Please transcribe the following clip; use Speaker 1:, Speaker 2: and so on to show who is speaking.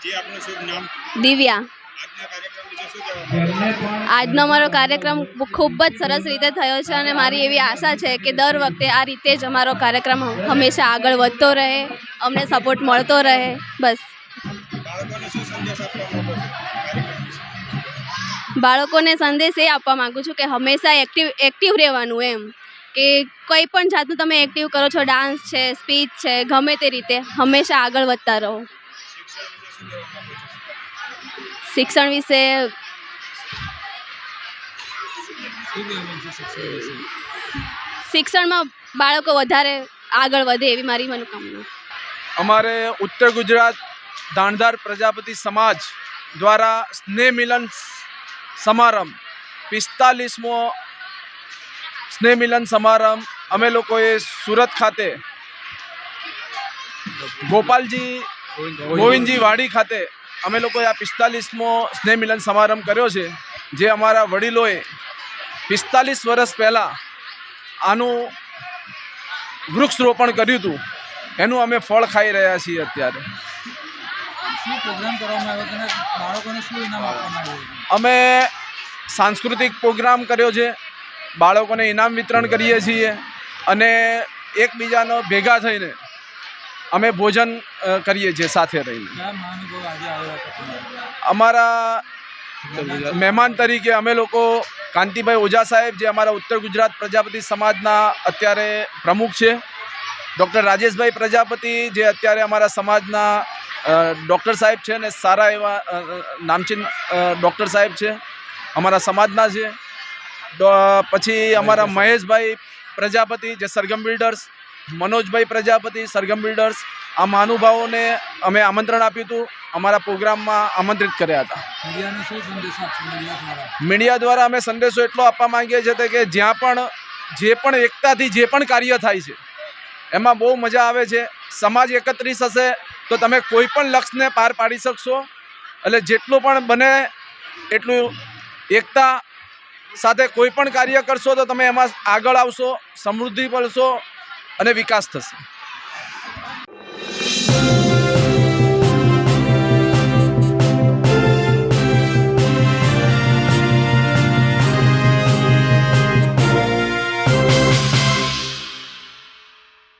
Speaker 1: જે આપનું શુભ નામ?
Speaker 2: દિવ્યા.
Speaker 1: આજના
Speaker 2: અમારો કાર્યક્રમ ખૂબ જ સરસ રીતે થયો છે અને મારી એવી આશા છે કે દર વખતે આ રીતે જ અમારો કાર્યક્રમ હંમેશા આગળ વધતો રહે અમને સપોર્ટ મળતો રહે બસ.
Speaker 1: બાળકોને સંદેશ
Speaker 2: એ આપવા માગું છું કે હંમેશા એક્ટિવ એક્ટિવ રહેવાનું એમ. કે કોઈ પણ જાતનું તમે એક્ટિવ કરો છો ડાન્સ છે સ્પીચ છે ગમે તે રીતે હંમેશા આગળ વધતા રહો.
Speaker 1: શિક્ષણ વિશે
Speaker 2: શિક્ષણમાં બાળકો વધારે આગળ વધે એવી મારી મનોકામના.
Speaker 3: અમારે ઉત્તર ગુજરાત દાણધાર પ્રજાપતિ સમાજ દ્વારા સ્નેહ મિલન સમારંભ, પિસ્તાલીસમો સ્નેહ મિલન સમારંભ અમે લોકોએ સુરત ખાતે ગોપાલજી ગોવિંદજી વાડી ખાતે અમે લોકોએ આ પિસ્તાલીસમો સ્નેહ મિલન સમારંભ કર્યો છે જે અમારા વડીલોએ પિસ્તાલીસ વર્ષ પહેલાં આનું વૃક્ષરોપણ કર્યું હતું. એનું અમે ફળ ખાઈ રહ્યા છીએ અત્યારે. અમે સાંસ્કૃતિક પ્રોગ્રામ કર્યો છે બાળકોને ઇનામ વિતરણ કરીએ છીએ અને એકબીજાનો ભેગા થઈને અમે ભોજન કરીએ છીએ સાથે રહીને? અમારા મહેમાન તરીકે અમે લોકો કાંતિભાઈ ઓઝા સાહેબ જે અમારા ઉત્તર ગુજરાત પ્રજાપતિ સમાજના અત્યારે પ્રમુખ છે ડૉક્ટર રાજેશભાઈ પ્રજાપતિ જે અત્યારે અમારા સમાજના ડૉક્ટર સાહેબ છે ને સારા એવા નામચીન ડૉક્ટર સાહેબ છે અમારા સમાજના છે. પછી અમારા મહેશભાઈ પ્રજાપતિ જે સરગમ બિલ્ડર્સ મનોજભાઈ પ્રજાપતિ સરગમ બિલ્ડર્સ આ મહાનુભાવોને અમે આમંત્રણ આપ્યું હતું અમારા પ્રોગ્રામમાં આમંત્રિત કર્યા હતા.
Speaker 4: મીડિયા દ્વારા?
Speaker 3: અમે સંદેશો એટલો આપવા માંગીએ છીએ કે જ્યાં પણ જે પણ એકતાથી જે પણ કાર્ય થાય છે એમાં બહુ મજા આવે છે. સમાજ એકત્રિત હશે તો તમે કોઈ પણ લક્ષ્યને પાર પાડી શકશો. એટલે જેટલું પણ બને એટલું એકતા સાથે કોઈ પણ કાર્ય કરશો તો તમે એમાં આગળ આવશો સમૃદ્ધિ પડશો અને વિકાસ થશે.